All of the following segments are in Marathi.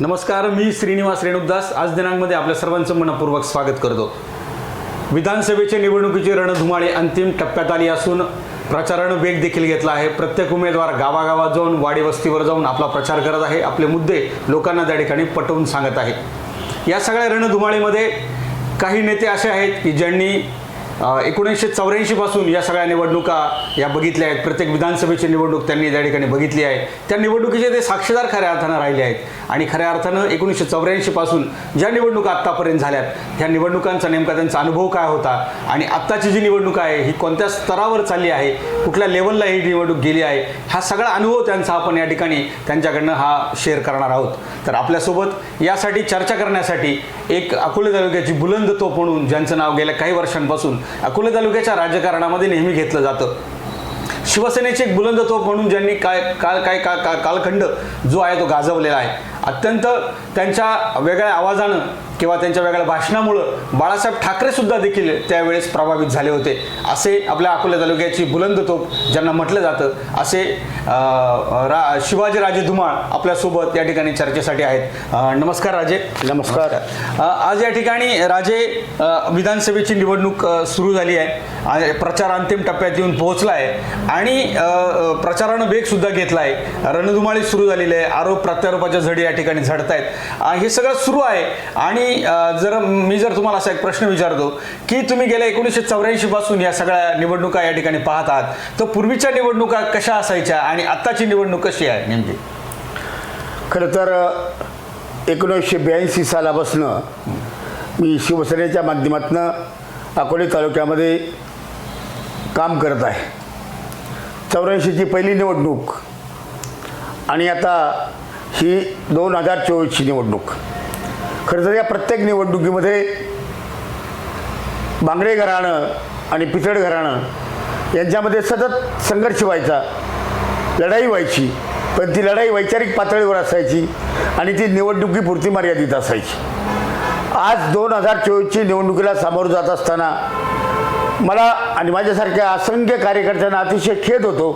नमस्कार मी श्रीनिवास रेणुकदास. आज दिनांकमध्ये आपल्या सर्वांचं मनपूर्वक स्वागत करतो. विधानसभेच्या निवडणुकीची रणधुमाळी अंतिम टप्प्यात आली असून प्रचारानं वेग देखील घेतला आहे. प्रत्येक उमेदवार गावागावात जाऊन वाडी वस्तीवर जाऊन आपला प्रचार करत आहे. आपले मुद्दे लोकांना त्या ठिकाणी पटवून सांगत आहे. या सगळ्या रणधुमाळीमध्ये काही नेते असे आहेत की ज्यांनी एकोणीसशे चौऱ्याऐंशीपासून या सगळ्या निवडणुका या बघितल्या आहेत. प्रत्येक विधानसभेची निवडणूक त्यांनी त्या ठिकाणी बघितली आहे. त्या निवडणुकीचे ते साक्षीदार खऱ्या अर्थानं राहिले आहेत. आणि खऱ्या अर्थानं एकोणीसशे चौऱ्याऐंशीपासून ज्या निवडणुका आत्तापर्यंत झाल्यात त्या निवडणुकांचा नेमका त्यांचा अनुभव काय होता? आणि आत्ताची जी निवडणूक आहे ही कोणत्या स्तरावर चालली आहे? कुठल्या लेवलला ही निवडणूक गेली आहे? हा सगळा अनुभव त्यांचा आपण या ठिकाणी त्यांच्याकडनं हा शेअर करणार आहोत. तर आपल्यासोबत यासाठी चर्चा करण्यासाठी एक अकोले तालुक्याची बुलंद तोप म्हणून ज्यांचं नाव गेल्या काही वर्षांपासून अकोले तालुक्याच्या राजकारणामध्ये नेहमी घेतलं जातं. शिवसेनेचे एक बुलंद तोप म्हणून ज्यांनी काय काल काय का का- कालखंड जो आहे तो गाजवलेला आहे. अत्यंत त्यांच्या वेगळ्या आवाजानं किंवा त्यांच्या वेगळ्या भाषणामुळं बाळासाहेब ठाकरे सुद्धा देखील त्यावेळेस प्रभावित झाले होते. असे आपल्या अकोला तालुक्याची बुलंद तोप ज्यांना म्हटलं जातं असे रा शिवाजी राजे धुमाळ आपल्यासोबत या ठिकाणी चर्चेसाठी आहेत. नमस्कार राजे. नमस्कार. आज या ठिकाणी राजे विधानसभेची निवडणूक सुरू झाली आहे. प्रचार अंतिम टप्प्यात येऊन पोहोचला आहे. आणि प्रचारानं वेग सुद्धा घेतला आहे. रणधुमाळी सुरू झालेली आहे. आरोप प्रत्यारोपाच्या झडी या ठिकाणी झडत आहेत हे सगळं सुरू आहे. आणि जर मी जर तुम्हाला असा एक प्रश्न विचारतो की तुम्ही गेल्या एकोणीसशे चौऱ्याऐंशी पासून या सगळ्या निवडणुका या ठिकाणी पाहत आहात तर पूर्वीच्या निवडणुका कशा असायच्या आणि आत्ताची निवडणूक कशी आहे नेमकी? खरं तर एकोणीसशे ब्याऐंशी सालापासनं मी शिवसेनेच्या माध्यमातून अकोले तालुक्यामध्ये काम करत आहे. चौऱ्याऐंशीची पहिली निवडणूक आणि आता ही दोन हजार चोवीसची निवडणूक. खरं तर या प्रत्येक निवडणुकीमध्ये बांगडे घराणं आणि पितळ घराणं यांच्यामध्ये सतत संघर्ष व्हायचा लढाई व्हायची पण ती लढाई वैचारिक पातळीवर असायची आणि ती निवडणुकीपुरती मर्यादित असायची. आज दोन हजार चोवीसची निवडणुकीला सामोरं जात असताना मला आणि माझ्यासारख्या असंख्य कार्यकर्त्यांना अतिशय खेद होतो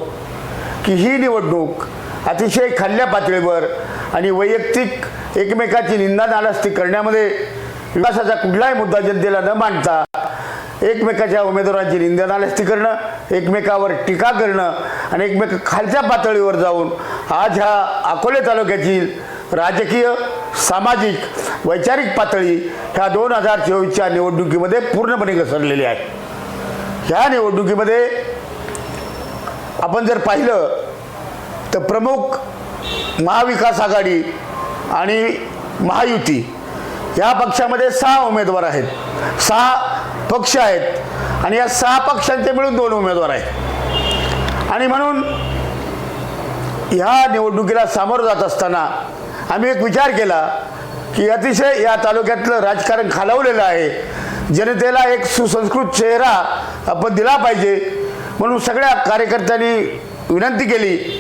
की ही निवडणूक अतिशय खाल्ल्या पातळीवर आणि वैयक्तिक एकमेकाची निंदा नालास्ती करण्यामध्ये विकासाचा कुठलाही मुद्दा जनतेला न मांडता एकमेकाच्या उमेदवारांची निंदा नालास्ती करणं एकमेकावर टीका करणं आणि एकमेक खालच्या पातळीवर जाऊन आज ह्या अकोले तालुक्याची राजकीय सामाजिक वैचारिक पातळी ह्या दोन हजार चोवीसच्या निवडणुकीमध्ये पूर्णपणे घसरलेली आहे. ह्या निवडणुकीमध्ये आपण जर पाहिलं तर प्रमुख महाविकास आघाडी आणि महायुती या पक्षामध्ये सहा उमेदवार आहेत. सहा पक्ष आहेत आणि या सहा पक्षांचे मिळून दोन उमेदवार आहेत. आणि म्हणून ह्या निवडणुकीला सामोरं जात असताना आम्ही एक विचार केला की अतिशय या तालुक्यातलं राजकारण खालावलेलं आहे. जनतेला एक सुसंस्कृत चेहरा आपण दिला पाहिजे. म्हणून सगळ्या कार्यकर्त्यांनी विनंती केली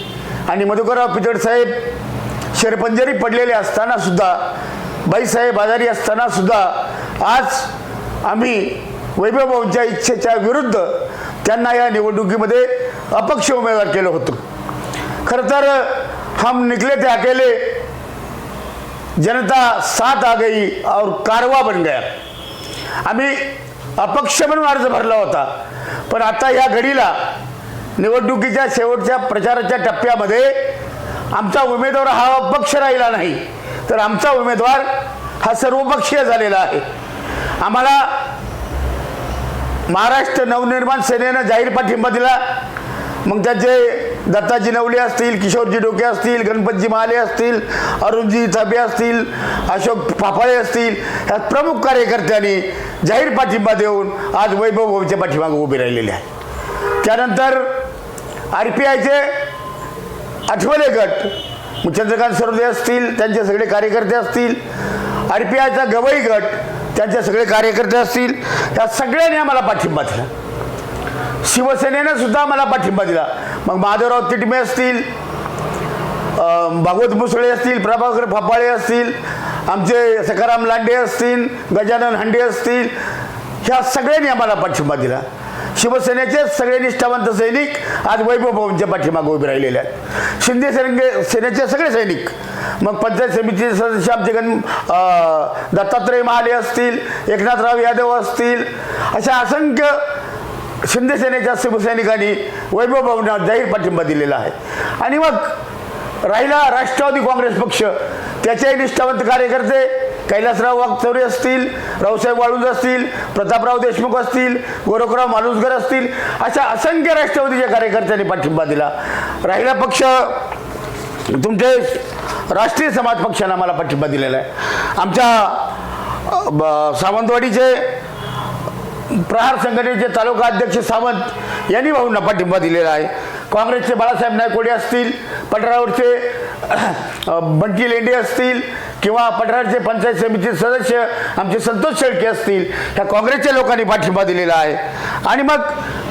आणि मधुकरराव पितड साहेब शेरपंजरी पडलेले असताना सुद्धा बाईसाहेब आजारी असताना सुद्धा आज आम्ही वैभवभाऊंच्या इच्छेच्या विरुद्ध त्यांना या निवडणुकीमध्ये अपक्ष उमेदवार केलं होतं. खरं तर हम निकले थे अकेले जनता साथ आ गई और कारवा बन गया. आम्ही अपक्ष म्हणून अर्ज भरला होता पण आता या घडीला निवडणुकीच्या शेवटच्या प्रचाराच्या टप्प्यामध्ये आमचा उमेदवार हा अपक्ष राहिला नाही. तर आमचा उमेदवार हा सर्वपक्षीय झालेला आहे. आम्हाला महाराष्ट्र नवनिर्माण सेनेनं जाहीर पाठिंबा दिला. मग त्याचे दत्ताजी नवले असतील किशोरजी डोके असतील गणपतजी महाले असतील अरुणजी थाबे असतील अशोक फाफाळे असतील ह्या प्रमुख कार्यकर्त्यांनी जाहीर पाठिंबा देऊन आज वैभव भाऊच्या पाठीमागे उभे राहिलेले आहे. त्यानंतर आर पी आयचे आठवले गट. चंद्रकांत सरोदे असतील त्यांचे सगळे कार्यकर्ते असतील. आर पी आयचा गवई गट त्यांचे सगळे कार्यकर्ते असतील. या सगळ्यांनी आम्हाला पाठिंबा दिला. शिवसेनेनं सुद्धा मला पाठिंबा दिला. मग माधवराव तिटमे असतील भागवत मुसळे असतील प्रभाकर फापाळे असतील आमचे सखाराम लांडे असतील गजानन हांडे असतील. ह्या सगळ्यांनी आम्हाला पाठिंबा दिला. शिवसेनेचे सगळे निष्ठावंत सैनिक आज वैभव भाऊंच्या पाठीमागे उभे राहिलेले आहेत. शिंदे सेने सेनेचे सगळे सैनिक. मग पंचायत समितीचे सदस्य आमचे गण दत्तात्रय महाले असतील एकनाथराव यादव असतील अशा असंख्य शिंदे सेनेच्या शिवसैनिकांनी वैभव भाऊंना जाहीर पाठिंबा दिलेला आहे. आणि मग राहिला राष्ट्रवादी काँग्रेस पक्ष. त्याच्याही निष्ठावंत कार्यकर्ते कैलासराव वागचौरे असतील रावसाहेब वाळूज असतील प्रतापराव देशमुख असतील गोरखराव मालुसकर असतील अशा असंख्य राष्ट्रवादीच्या कार्यकर्त्यांनी पाठिंबा दिला. राहिला पक्ष तुमचे राष्ट्रीय समाज पक्षानं आम्हाला पाठिंबा दिलेला आहे. आमच्या ब- सावंतवाडीचे प्रहार संघटनेचे तालुका अध्यक्ष सावंत यांनी भाऊंना पाठिंबा दिलेला आहे. काँग्रेसचे बाळासाहेब नायकोडे असतील पटरावरचे बंटी लेंडे असतील किंवा पटरावरचे पंचायत समितीचे सदस्य आमचे संतोष शेळके असतील ह्या काँग्रेसच्या लोकांनी पाठिंबा दिलेला आहे. आणि मग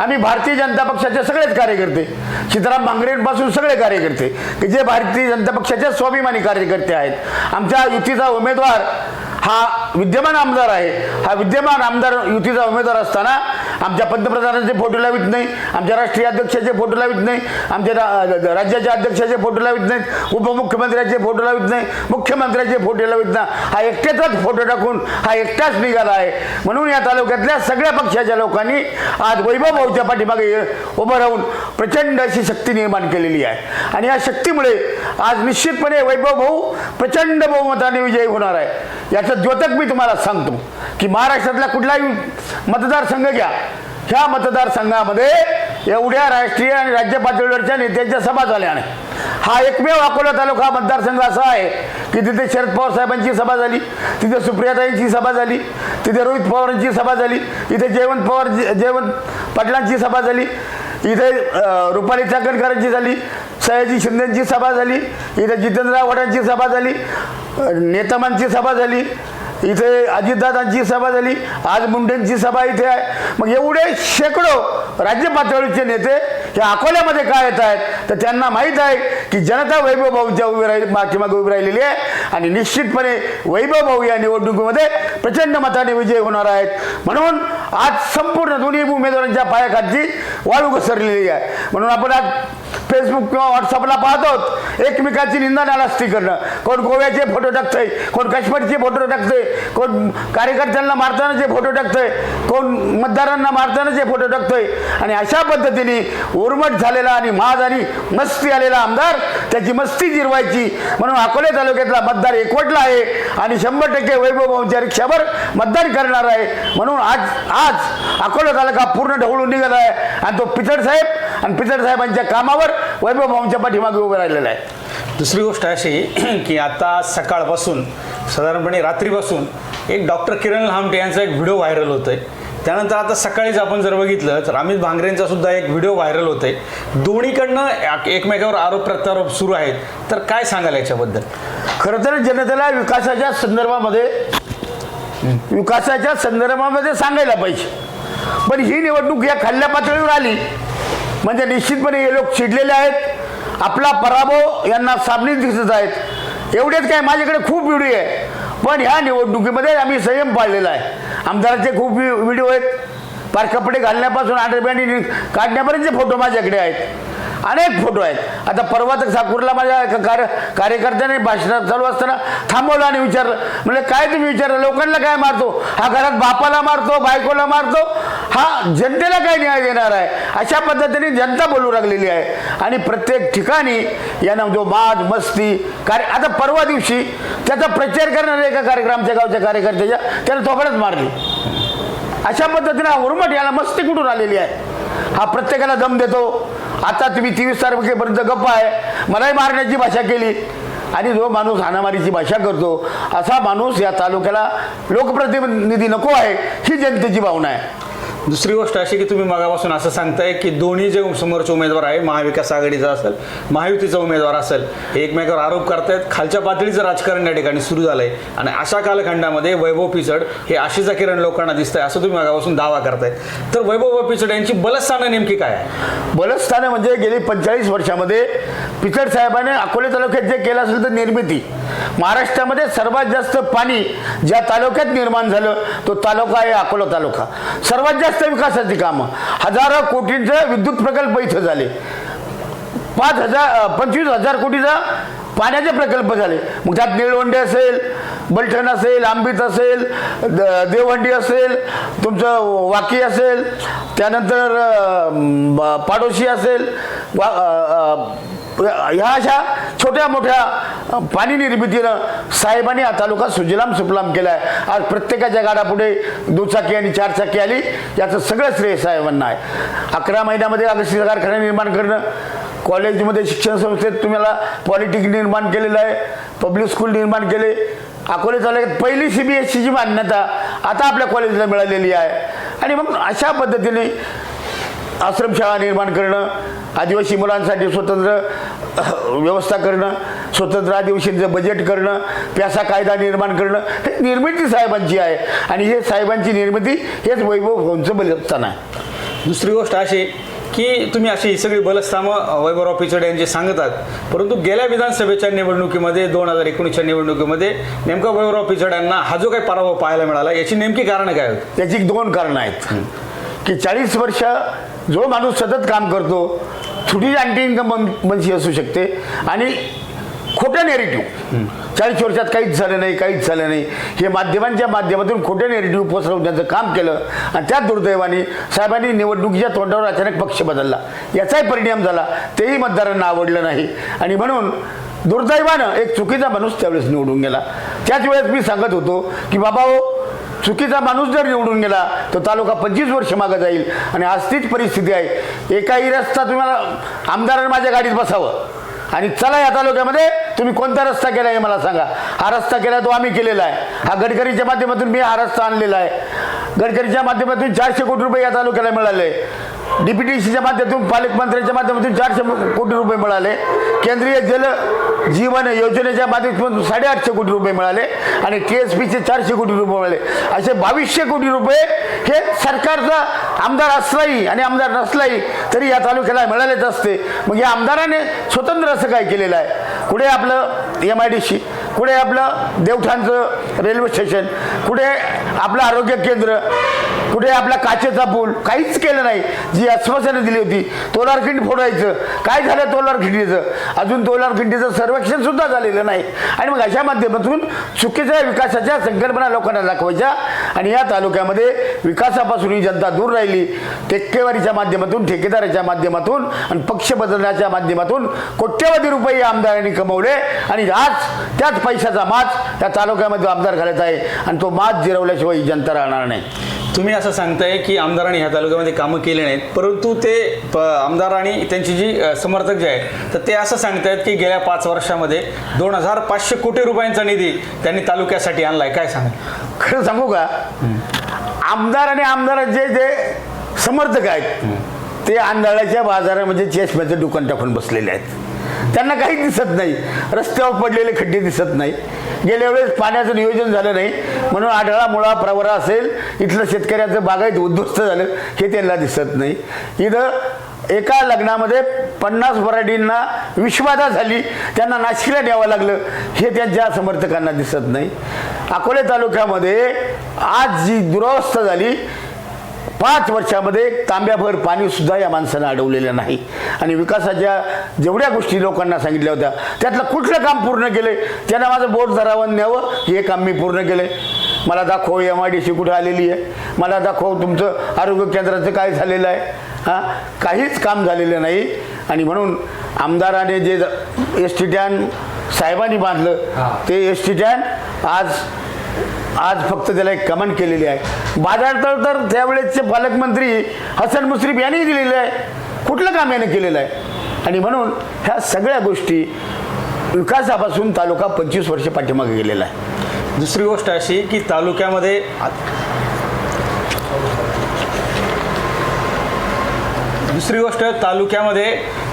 आम्ही भारतीय जनता पक्षाचे सगळेच कार्यकर्ते सीताराम भांगरेंपासून सगळे कार्यकर्ते की जे भारतीय जनता पक्षाचे स्वाभिमानी कार्यकर्ते आहेत. आमच्या युतीचा उमेदवार हा विद्यमान आमदार आहे. हा विद्यमान आमदार युतीचा उमेदवार असताना आमच्या पंतप्रधानांचे फोटो लावित नाही आमच्या राष्ट्रीय अध्यक्षाचे फोटो लावित नाही आमच्या रा- राज्याच्या अध्यक्षाचे फोटो लावित नाहीत उपमुख्यमंत्र्याचे फोटो लावित नाही मुख्यमंत्र्याचे फोटो लावित नाही हा एकट्याचाच फोटो टाकून हा एकटाच निघाला आहे. म्हणून या तालुक्यातल्या सगळ्या पक्षाच्या लोकांनी आज वैभव भाऊच्या पाठीमागे उभं राहून प्रचंड अशी शक्ती निर्माण केलेली आहे. आणि या शक्तीमुळे आज निश्चितपणे वैभव भाऊ प्रचंड बहुमताने विजयी होणार आहे. याचं द्योतक मी तुम्हाला सांगतो की महाराष्ट्रातला कुठलाही मतदारसंघ घ्या. ह्या मतदारसंघामध्ये एवढ्या राष्ट्रीय आणि राज्य पातळीवरच्या नेत्यांच्या सभा झाल्या नाही. हा एकमेव अकोला तालुका मतदारसंघ असा आहे की तिथे शरद पवार साहेबांची सभा झाली तिथे सुप्रियाताईंची सभा झाली तिथे रोहित पवारांची सभा झाली इथे जयवंत पवार जयवंत पाटलांची सभा झाली. इथे रुपाली चाकणकरांची झाली सयाजी शिंदेची सभा झाली इथे जितेंद्र आव्हाडांची सभा झाली नेतामांची सभा झाली इथे अजितदादांची सभा झाली आज मुंडेंची सभा इथे आहे. मग एवढे शेकडो राज्य पातळीचे नेते हे अकोल्यामध्ये काय येत आहेत? तर त्यांना माहीत आहे की जनता वैभव भाऊच्या उभी राहिली पाठीमागे उभी राहिलेली आहे आणि निश्चितपणे वैभव भाऊ या निवडणुकीमध्ये प्रचंड मताने विजय होणार आहेत. म्हणून आज संपूर्ण दोन्ही उमेदवारांच्या पायाखालची वाळू घसरलेली आहे. म्हणून आपण आज फेसबुक किंवा व्हॉट्सअपला पाहतो एकमेकाची निंदा नाराजती करणं. कोण गोव्याचे फोटो टाकतंय कोण काश्मीरचे फोटो टाकतंय कोण कार्यकर्त्यांना मारतानाचे फोटो टाकतंय कोण मतदारांना मारतानाचे फोटो टाकतोय. आणि अशा पद्धतीने उर्मट झालेला आणि माज आणि मस्ती आलेला आमदार त्याची मस्ती जिरवायची. म्हणून अकोले तालुक्यातला मतदार एकवटला आहे आणि शंभर टक्के वैभवभावांच्या रिक्षावर मतदान करणार आहे. म्हणून आज आज अकोला तालुका पूर्ण ढवळून निघाला आहे. आणि तो पिचड साहेब आणि पिचड साहेबांच्या कामावर वैभव भाऊंच्या पाठीमागे उभं राहिलेला आहे. दुसरी गोष्ट अशी की आता सकाळपासून साधारणपणे रात्रीपासून एक डॉक्टर किरण लहामटे यांचा एक व्हिडिओ व्हायरल होतोय. त्यानंतर आता सकाळीच आपण जर बघितलं तर अमित भांगरेंचा सुद्धा एक व्हिडिओ व्हायरल होतोय. दोन्हीकडनं एकमेकावर आरोप प्रत्यारोप सुरू आहेत. तर काय सांगाल याच्याबद्दल? खरं तर जनतेला विकासाच्या संदर्भामध्ये विकासाच्या संदर्भामध्ये सांगायला पाहिजे. पण ही निवडणूक या खाल्ल्या पातळीवर आली. म्हणजे निश्चितपणे हे लोक चिडलेले आहेत. आपला पराभव यांना साबणीत दिसत आहेत. एवढेच काय? माझ्याकडे खूप व्हिडिओ आहे. पण ह्या निवडणुकीमध्ये आम्ही संयम पाळलेला आहे. आमदाराचे खूप व्हिडिओ आहेत. पार कपडे घालण्यापासून अंडरबँड काढण्यापर्यंतचे फोटो माझ्याकडे आहेत. अनेक फोटो आहेत. आता परवा तर साकूरला माझ्या एका कार्य कार्यकर्त्याने भाषण चालू असताना थांबवलं आणि विचारलं. म्हणजे काय तुम्ही विचारलं? लोकांना काय मारतो? हा घरात बापाला मारतो बायकोला मारतो? हा जनतेला काय न्याय देणार आहे? अशा पद्धतीने जनता बोलू लागलेली आहे. आणि प्रत्येक ठिकाणी यांना जो बाज मस्ती कार्य आता परवा दिवशी त्याचा प्रचार करणाऱ्या एका कार्यक्रमच्या गावच्या कार्यकर्त्याच्या त्याला थोपडच मारली. अशा पद्धतीने हा उर्मट याला मस्ती कुठून आलेली आहे? हा प्रत्येकाला दम देतो. आता तुम्ही तेवीस तारखेपर्यंत गप्प आहे. मलाही मारण्याची भाषा केली. आणि जो माणूस हाणामारीची भाषा करतो असा माणूस या तालुक्याला लोकप्रतिनिधी नको आहे ही जनतेची भावना आहे. दुसरी गोष्ट अशी की तुम्ही मगापासून असं सांगताय की दोन्ही जे समोरचे उमेदवार आहे महाविकास आघाडीचा असेल महायुतीचा उमेदवार असेल हे एकमेकावर आरोप करतायत खालच्या पातळीचं राजकारण या ठिकाणी सुरू झालंय. आणि अशा कालखंडामध्ये वैभव पिचड हे आशिषा किरण लोकांना दिसतंय असं तुम्ही मगापासून दावा करताय तर वैभव पिचड यांची बलस्थानं नेमकी काय आहे बलस्थानं म्हणजे गेली पंचेचाळीस वर्षामध्ये पिचड साहेबाने अकोले तालुक्यात जे केलं असेल तर निर्मिती. महाराष्ट्रामध्ये सर्वात जास्त पाणी ज्या तालुक्यात निर्माण झालं तो तालुका आहे अकोला तालुका. सर्वात जास्त विकासाची कामं. हजारो कोटींचे विद्युत प्रकल्प इथं झाले. पाच हजार पंचवीस हजार कोटीचा पाण्याचे प्रकल्प झाले. मग त्यात निळवंडे असेल बलठण असेल आंबीत असेल द- देवहंडी असेल तुमचं वाकी असेल त्यानंतर पाडोशी असेल वा ह्या अशा छोट्या मोठ्या पाणी निर्मितीनं साहेबांनी हा तालुका सुजलाम सुफलाम केला आहे आज प्रत्येकाच्या गाडापुढे दुचाकी आणि चारचाकी आली. याचं सगळं श्रेय साहेबांना आहे. अकरा महिन्यामध्ये अगस्ती कारखाना निर्माण करणं कॉलेजमध्ये शिक्षण संस्थेत तुम्हाला पॉलिटेक्निक निर्माण केलेलं आहे पब्लिक स्कूल निर्माण केले. अकोले तालुक्यात पहिली सी बी एस सीची मान्यता आता आपल्या कॉलेजला मिळालेली आहे. आणि मग अशा पद्धतीने आश्रमशाळा निर्माण करणं आदिवासी मुलांसाठी स्वतंत्र व्यवस्था करणं स्वतंत्र आदिवासींचं बजेट करणं प्यासा कायदा निर्माण करणं हे निर्मिती साहेबांची आहे. आणि हे साहेबांची निर्मिती हेच वैभव भाऊंचं बलिदान आहे. दुसरी गोष्ट अशी की तुम्ही अशी ही सगळी बलस्थामं वैभवराव पिचड यांचे सांगतात. परंतु गेल्या विधानसभेच्या निवडणुकीमध्ये दोन हजार एकोणीसच्या निवडणुकीमध्ये नेमका वैभवराव पिचड यांना हा जो काही पराभव पाहायला मिळाला याची नेमकी कारणं काय होती त्याची दोन कारणं आहेत. की चाळीस वर्ष जो माणूस सतत काम करतो थोडी अँटी इन्कम बनशी असू शकते. आणि खोटं नेरेटिव्ह चाळीस वर्षात काहीच झालं नाही काहीच झालं नाही. हे माध्यमांच्या माध्यमातून खोटे नेरेटिव्ह पसरवण्याचं काम केलं. आणि त्या दुर्दैवाने साहेबांनी निवडणुकीच्या तोंडावर अचानक पक्ष बदलला. याचाही परिणाम झाला. तेही मतदारांना आवडलं नाही. आणि म्हणून दुर्दैवानं एक चुकीचा माणूस त्यावेळेस निवडून गेला. त्याच वेळेस मी सांगत होतो की बाबा हो चुकीचा माणूस जर निवडून गेला तर तालुका पंचवीस वर्ष मागं जाईल. आणि आज तीच परिस्थिती आहे. एकाही रस्ता तुम्हाला आमदारांनी माझ्या गाडीत बसावं. आणि चला या तालुक्यामध्ये तुम्ही कोणता रस्ता केला हे मला सांगा. हा रस्ता केला तो आम्ही केलेला आहे. हा गडकरीच्या माध्यमातून मी हा रस्ता आणलेला आहे. गडकरीच्या माध्यमातून चारशे कोटी रुपये या तालुक्याला मिळाले. डीपीटीसीच्या माध्यमातून पालकमंत्र्यांच्या माध्यमातून चारशे कोटी रुपये मिळाले. केंद्रीय जल जीवन योजनेच्या माध्यमातून साडेआठशे कोटी रुपये मिळाले आणि टी एस पीचे चारशे कोटी रुपये मिळाले. असे बावीसशे कोटी रुपये हे सरकारचा आमदार असलाही आणि आमदार नसलाही तरी या तालुक्याला मिळालेच असते. मग या आमदाराने स्वतंत्र असं काय केलेलं आहे? कुठे आपलं एम आय डी सी कुठे आपलं देवठाणचं रेल्वे स्टेशन? कुठे आपलं आरोग्य केंद्र? कुठे आपला काचेचा पूल? काहीच केलं नाही. जी आश्वासनं दिली होती तोलारखिंड फोडायचं. काय झालं तोलारखिंडीचं अजून तोलारखिंडीचं सर्वेक्षण सुद्धा झालेलं नाही. आणि मग अशा माध्यमातून चुकीच्या विकासाच्या संकल्पना लोकांना दाखवायच्या आणि या तालुक्यामध्ये विकासापासून ही जनता दूर राहिली. टक्केवारीच्या माध्यमातून ठेकेदाराच्या माध्यमातून आणि पक्ष बदलण्याच्या माध्यमातून कोट्यवधी रुपये आमदारांनी कमवले आणि आज त्याच पैशाचा माज त्या तालुक्यामध्ये आमदार घालत आहे आणि तो माज जिरवल्याशिवाय ही जनता राहणार नाही. तुम्ही असं सांगताय की आमदारांनी ह्या तालुक्यामध्ये कामं केली नाहीत परंतु ते आमदार आणि त्यांची जी समर्थक जे आहेत तर ते असं सांगतायत की गेल्या पाच वर्षामध्ये दोन हजार पाचशे कोटी रुपयांचा निधी त्यांनी तालुक्यासाठी आणलाय. काय सांगा खरं सांगू का? आमदार आणि आमदाराचे जे समर्थक आहेत ते आंधळ्याच्या बाजारामध्ये चष्म्याचं दुकान टाकून बसलेले आहेत. त्यांना काही दिसत नाही. रस्त्यावर पडलेले खड्डे दिसत नाही. गेल्या वेळेस पाण्याचं नियोजन झालं नाही. म्हणून आढळा मुळा प्रवरा असेल इथलं शेतकऱ्याचं बागायत उद्ध्वस्त झालं हे त्यांना दिसत नाही. इथं एका लग्नामध्ये पन्नास वराडींना विश्वादा झाली. त्यांना नाशिकला न्यावं लागलं. हे त्यांच्या समर्थकांना दिसत नाही. अकोले तालुक्यामध्ये आज जी दुरावस्था झाली पाच वर्षामध्ये तांब्याभर पाणी सुद्धा या माणसानं अडवलेलं नाही. आणि विकासाच्या जेवढ्या गोष्टी लोकांना सांगितल्या होत्या त्यातलं कुठलं काम पूर्ण केले त्यांना माझं बोट धरावं न्यावं हे काम मी पूर्ण केले मला दाखव एम आय डी सी कुठं आलेली आहे? मला दाखव तुमचं आरोग्य केंद्राचं काय झालेलं आहे? हां? काहीच काम झालेलं नाही. आणि म्हणून आमदाराने जे एस टी स्टँड साहेबांनी बांधलं ते एस टी स्टँड आज आज फक्त त्याला एक कमेंट केलेली आहे. बाजारतळ तर त्यावेळेसचे पालकमंत्री हसन मुश्रीफ यांनी दिलेलं आहे. कुठलं काम याने केलेलं आहे? आणि म्हणून ह्या सगळ्या गोष्टी विकासापासून तालुका पंचवीस वर्ष पाठीमागे गेलेला आहे. दुसरी गोष्ट अशी की तालुक्यामध्ये दुसरी गोष्ट तालुक्यामध्ये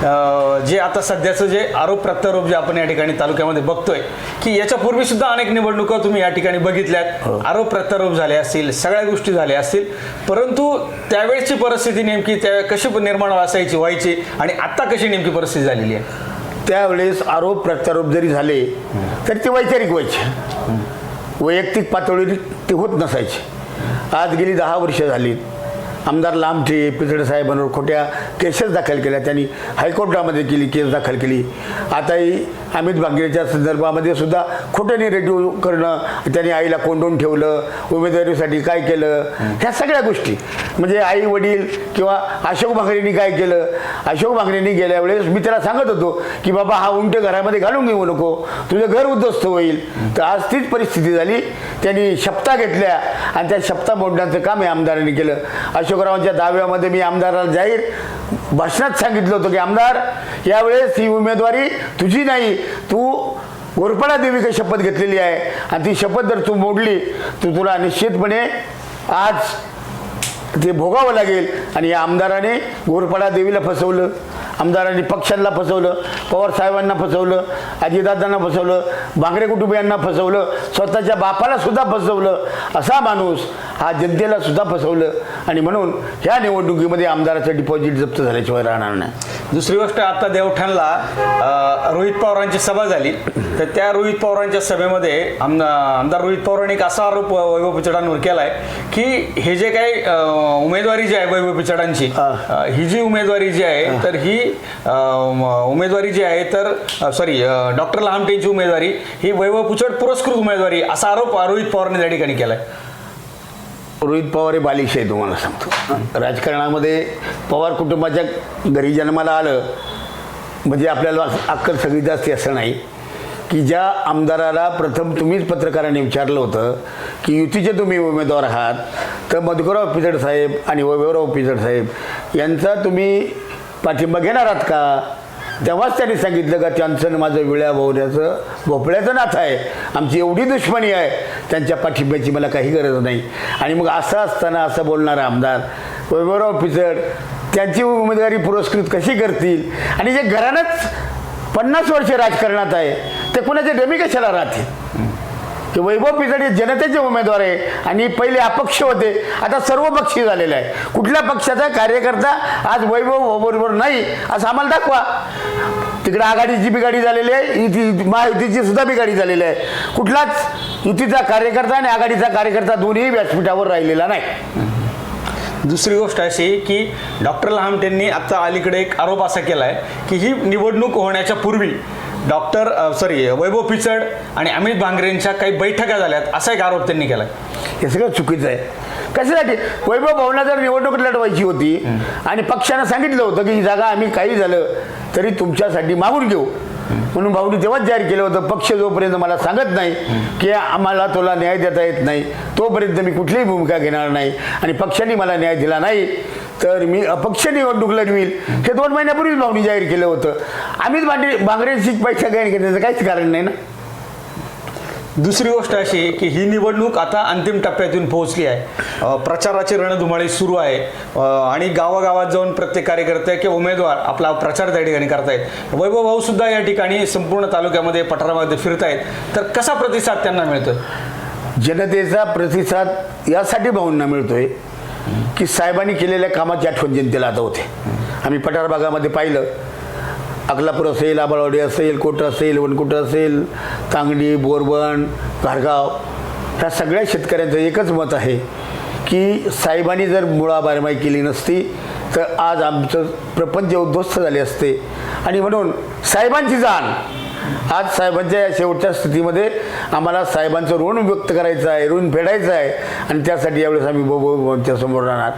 जे आता सध्याचं जे आरोप प्रत्यारोप जे आपण या ठिकाणी तालुक्यामध्ये बघतोय की याच्यापूर्वी सुद्धा अनेक निवडणुका तुम्ही या ठिकाणी बघितल्यात. आरोप प्रत्यारोप झाले असतील सगळ्या गोष्टी झाल्या असतील परंतु त्यावेळची परिस्थिती नेमकी त्या कशी निर्माण असायची व्हायची आणि आता कशी नेमकी परिस्थिती झालेली आहे? त्यावेळेस आरोप प्रत्यारोप जरी झाले तरी ते वैचारिक व्हायचे. वैयक्तिक पातळीवर ते होत नसायचे. आज गेली दहा वर्ष झाली. आमदार लांबटे पिचड साहेबांवर खोट्या केसेस दाखल केल्या. त्यांनी हायकोर्टामध्ये केली केस दाखल केली. आताही अमित भांगरेच्या संदर्भामध्ये सुद्धा खोटं निरेटिव्ह करणं त्यांनी आईला कोंडून ठेवलं उमेदवारीसाठी काय केलं ह्या सगळ्या गोष्टी. म्हणजे आई वडील किंवा अशोक भांगरेंनी काय केलं? अशोक भांगरेंनी गेल्या वेळेस मी त्याला सांगत होतो की बाबा हा उंट घरामध्ये घालून घेऊ नको. तुझं घर उद्ध्वस्त होईल. तर आज तीच परिस्थिती झाली. त्यांनी शपथा घेतल्या आणि त्या शपथा मोडण्याचं काम या आमदारांनी केलं. अशोकरावांच्या दाव्यामध्ये मी आमदाराला जाहीर भाषणात सांगितलं होतं की आमदार यावेळेस ही उमेदवारी तुझी नाही तू गोरपडा देवीची शपथ घेतलेली आहे. आणि ती शपथ जर तू मोडली तर तुला निश्चितपणे आज ते भोगावं लागेल. आणि या आमदाराने गोरपडा देवीला फसवलं. आमदारांनी पक्षांना फसवलं पवार साहेबांना फसवलं अजितदादांना फसवलं बांगरे कुटुंबियांना फसवलं स्वतःच्या बापाला सुद्धा फसवलं असा माणूस हा जनतेला सुद्धा फसवलं. आणि म्हणून ह्या निवडणुकीमध्ये आमदाराचं डिपॉझिट जप्त झाल्याशिवाय राहणार नाही. दुसरी गोष्ट आता देवठाणला रोहित पवारांची सभा झाली. तर त्या रोहित पवारांच्या सभेमध्ये आमदा आमदार रोहित पवारांनी एक असा आरोप वैभव पिचडांवर आहे की हे जे काही उमेदवारी जी आहे वैभव पिचडांची हा. जी उमेदवारी जी आहे तर ही उमेदवारी जी आहे तर सॉरी डॉक्टर लहामटेंची उमेदवारी ही वैभव पिचड पुरस्कृत उमेदवारी असा आरोप रोहित पवारांनी त्या ठिकाणी केलाय. रोहित पवार हे बालिश आहे तुम्हाला सांगतो. राजकारणामध्ये पवार कुटुंबाच्या घरी जन्माला आलं म्हणजे आपल्याला अक्कल सगळी असते असं नाही. की ज्या आमदाराला प्रथम तुम्हीच पत्रकारांनी विचारलं होतं की युतीचे तुम्ही उमेदवार आहात तर मधुकरराव पिचड साहेब आणि वैभवराव पिचड साहेब यांचा तुम्ही पाठिंबा घेणार आहात का? तेव्हाच त्यांनी सांगितलं का त्यांचं माझं विळ्या भोवऱ्याचं भोपळ्याचं नाथ आहे. आमची एवढी दुश्मनी आहे. त्यांच्या पाठिंब्याची मला काही गरज नाही. आणि मग असं असताना असं बोलणारा आमदार वैभवराव पिचड त्यांची उमेदवारी पुरस्कृत कशी करतील? आणि जे घरानंच पन्नास वर्ष राजकारणात आहे. ते कोणाचे डमी कशाला राहते की वैभव पिचड हे जनतेचे उमेदवार आहे आणि पहिले अपक्ष होते. आता सर्व पक्षी झालेले आहे कुठल्या पक्षाचा कार्यकर्ता आज वैभव बरोबर नाही असं आम्हाला दाखवा. तिकडे आघाडीची बिघाडी झालेली आहे युती महायुतीची सुद्धा बिघाडी झालेली आहे. कुठलाच युतीचा कार्यकर्ता आणि आघाडीचा कार्यकर्ता दोन्ही व्यासपीठावर राहिलेला नाही. दुसरी गोष्ट अशी की डॉक्टर लहामटेंनी आता अलीकडे एक आरोप असा केला आहे की ही निवडणूक होण्याच्या पूर्वी डॉक्टर सॉरी वैभव पिचड आणि अमित भांगरेंच्या काही बैठका झाल्यात असा एक आरोप त्यांनी केला हे सगळं चुकीचं आहे. कशासाठी? वैभव भवना जर निवडणूक लढवायची होती आणि पक्षानं सांगितलं होतं की ही जागा आम्ही काही झालं तरी तुमच्यासाठी मागून घेऊ. म्हणून भाऊनी तेव्हाच जाहीर केलं होतं पक्ष जोपर्यंत मला सांगत नाही की आम्हाला तुला न्याय देता येत नाही तोपर्यंत मी कुठलीही भूमिका घेणार नाही आणि पक्षाने मला न्याय दिला नाही तर मी अपक्ष निवडणूक लढवील हे दोन महिन्यापूर्वीच भाऊनी जाहीर केलं होतं आम्हीच भांडे बांगरेंची पैसा गायन घेण्याचं काहीच कारण नाही ना दुसरी गोष्ट अशी की ही निवडणूक आता अंतिम टप्प्यात येऊन पोहोचली आहे. प्रचाराची रणधुमाळी सुरू आहे. आणि गावागावात जाऊन प्रत्येक कार्यकर्ते किंवा उमेदवार आपला प्रचार त्या ठिकाणी करतायत. वैभव भाऊ सुद्धा या ठिकाणी संपूर्ण तालुक्यामध्ये पठारामध्ये फिरतायत. तर कसा प्रतिसाद त्यांना मिळतोय? जनतेचा प्रतिसाद यासाठी भाऊंना मिळतोय की साहेबांनी केलेल्या कामाची आठवण जनतेला आता होते. आम्ही पठार भागामध्ये पाहिलं. अकलापूर असेल आबाळवाडी असेल कोटं असेल वनकुट असेल तांगडी बोरबण घारगाव ह्या सगळ्या शेतकऱ्यांचं एकच मत आहे की साहेबांनी जर मुळा बारमाई केली नसती तर आज आमचं प्रपंच उद्ध्वस्त झाले असते. आणि म्हणून साहेबांची जाण. आज साहेबांच्या या शेवटच्या स्थितीमध्ये आम्हाला साहेबांचं ऋण व्यक्त करायचं आहे ऋण फेडायचं आहे आणि त्यासाठी यावेळेस आम्ही बोबोच्या समोर राहणार.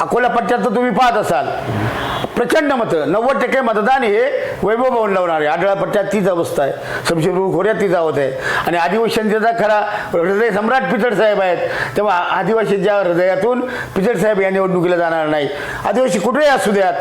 अकोला पट्ट्यात तर तुम्ही पाहत असाल. प्रचंड मतं. नव्वद टक्के मतदान हे वैभव भवन लावणार. आहे आढळापट्ट्यात तीच अवस्था आहे. शमशेरपूर खोऱ्यात तीच आवत आहे. आणि आदिवासींचा खरा हृदय सम्राट पिचड साहेब आहेत. तेव्हा आदिवासींच्या हृदयातून पिचड साहेब या निवडणुकीला जाणार नाही. आदिवासी कुठेही असू द्यात.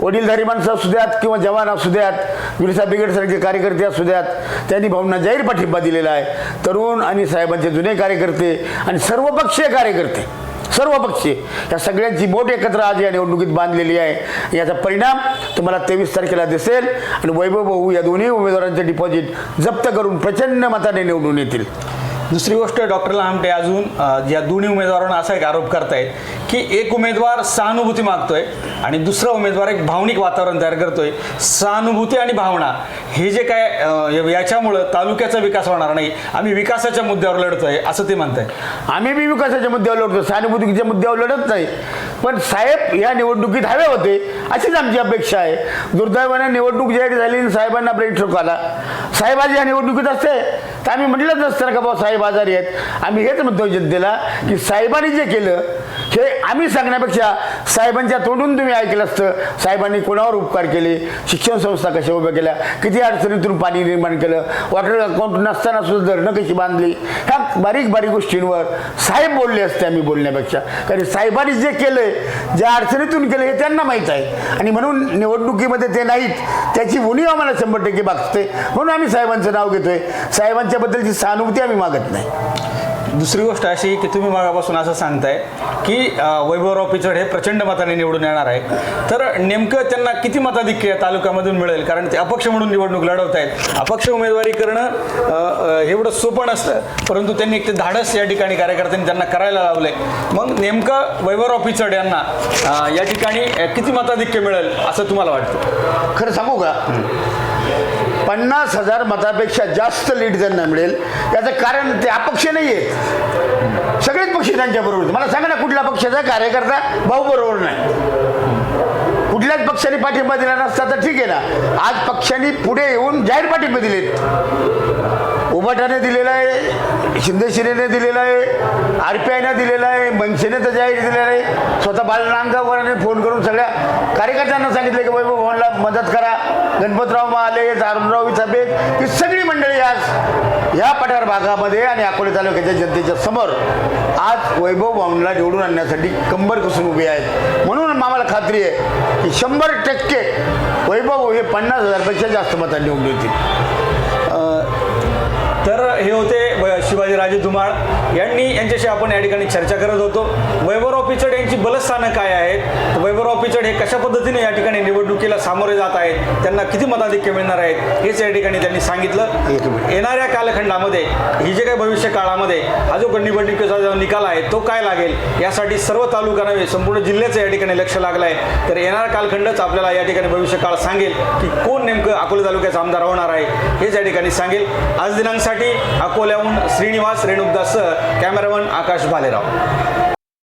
वडीलधारी माणसं असू द्यात किंवा जवान असू द्यात. विरसा ब्रिगेडसारखे कार्यकर्ते असू द्यात. त्यांनी भाऊंना जाहीर पाठिंबा दिलेला आहे. तरुण आणि साहेबांचे जुने कार्यकर्ते आणि सर्वपक्षीय कार्यकर्ते. सर्व पक्षी या सगळ्यांची बोट एकत्र आज या निवडणुकीत बांधलेली आहे. याचा परिणाम तुम्हाला तेवीस तारखेला दिसेल आणि वैभव भाऊ या दोन्ही उमेदवारांचे डिपॉझिट जप्त करून प्रचंड मताने निवडून येतील. दुसरी गोष्ट डॉक्टर लहामटे अजून या दोन्ही उमेदवारांना असा एक आरोप करतायत की एक उमेदवार सहानुभूती मागतोय आणि दुसरा उमेदवार एक भावनिक वातावरण तयार करतोय. सहानुभूती आणि भावना हे जे काय याच्यामुळं तालुक्याचा विकास होणार नाही. आम्ही विकासाच्या मुद्द्यावर लढतोय असं ते म्हणताय आम्ही बी विकासाच्या मुद्द्यावर लढतो सहानुभूतीच्या मुद्द्यावर लढत नाही. पण साहेब या निवडणुकीत हवे होते अशीच आमची अपेक्षा आहे. दुर्दैवाने निवडणूक जाहीर झाली आणि साहेबांना ब्रेक आला साहेबाजी या निवडणुकीत असते. तर आम्ही म्हटलंच नसतं का बाबा साहेब आजारी आहेत. आम्ही हेच म्हणतो जनतेला की साहेबांनी जे केलं हे आम्ही सांगण्यापेक्षा साहेबांच्या तोंडून तुम्ही ऐकलं असतं. साहेबांनी कोणावर उपकार केले? शिक्षण संस्था कशा उभ्या केल्या? किती अडचणीतून पाणी निर्माण केलं? वॉटर अकाउंट नसताना सुद्धा धरणं कशी बांधली? ह्या बारीक बारीक गोष्टींवर साहेब बोलले असते आम्ही बोलण्यापेक्षा. कारण साहेबांनी जे केलंय ज्या अडचणीतून केलं हे त्यांना माहीत आहे. आणि म्हणून निवडणुकीमध्ये ते नाहीत त्याची उणीव आम्हाला शंभर टक्के भागते. म्हणून आम्ही साहेबांचं नाव घेतोय. साहेबांच्याबद्दलची सहानुभूती आम्ही मागत नाही. दुसरी गोष्ट अशी की तुम्ही मागापासून असं सांगताय की वैभवराव पिचड हे प्रचंड मताने निवडून येणार आहे तर नेमकं त्यांना किती मताधिक्य तालुक्यामधून मिळेल? कारण ते अपक्ष म्हणून निवडणूक लढवत आहेत अपक्ष उमेदवारी करणं एवढं सोपं नसतं. परंतु त्यांनी एक ते धाडस या ठिकाणी कार्यकर्त्यांनी त्यांना करायला लावलंय. मग नेमकं वैभवराव पिचड यांना या ठिकाणी किती मताधिक्य मिळेल असं तुम्हाला वाटतं? खरं सांगू का? पन्नास हजार मतापेक्षा जास्त लीड त्यांना मिळेल. त्याचं कारण ते अपक्ष नाही आहेत सगळेच पक्ष त्यांच्या बरोबर आहेत. मला सांगा ना कुठल्या पक्षाचा कार्यकर्ता भाऊ बरोबर नाही. कुठल्याच पक्षाने पाठिंबा दिला नसता तर ठीक आहे ना. आज पक्षांनी पुढे येऊन जाहीर पाठिंबा दिलेत. उभाटाने दिलेला आहे शिंदेसेनेने दिलेला आहे आर पी आयनं दिलेला आहे मनसेने तर जाहीर दिलेला आहे. स्वतः बालनांगावराने फोन करून सगळ्या कार्यकर्त्यांना सांगितलं की बाबा भवनला मदत करा. गणपतराव महाले अरुणराव विथापेत ही सगळी मंडळी आज या पठार भागामध्ये आणि अकोले तालुक्याच्या जनतेच्या समोर आज वैभव भवनला निवडून आणण्यासाठी कंबर कसून उभी आहेत. म्हणून आम्हाला खात्री आहे की शंभर टक्के वैभव हे पन्नास हजारपेक्षा जास्त मतांनी उभी येतील. तर हे होते शिवाजीराजे धुमाळ यांनी यांच्याशी आपण या ठिकाणी चर्चा करत होतो. वैभवराव पिचड यांची बलस्थानं काय आहेत? वैभवराव पिचड हे कशा पद्धतीने या ठिकाणी निवडणुकीला सामोरे जात आहेत? त्यांना किती मताधिक्य मिळणार आहेत? हेच या ठिकाणी त्यांनी सांगितलं. येणाऱ्या कालखंडामध्ये ही जे काही भविष्य काळामध्ये हा जो निवडणुकीचा जो निकाल आहे तो काय लागेल? यासाठी सर्व तालुका नव्हे संपूर्ण जिल्ह्याचं या ठिकाणी लक्ष लागलं आहे तर येणारा कालखंडच आपल्याला या ठिकाणी भविष्य काळ सांगेल की कोण नेमकं अकोले तालुक्याचा आमदार होणार आहे हेच या ठिकाणी सांगेल. आज दिनांकसाठी अकोल्याहून श्रीनिवास रेणुकदास कॅमेरामन आकाश भालेराव.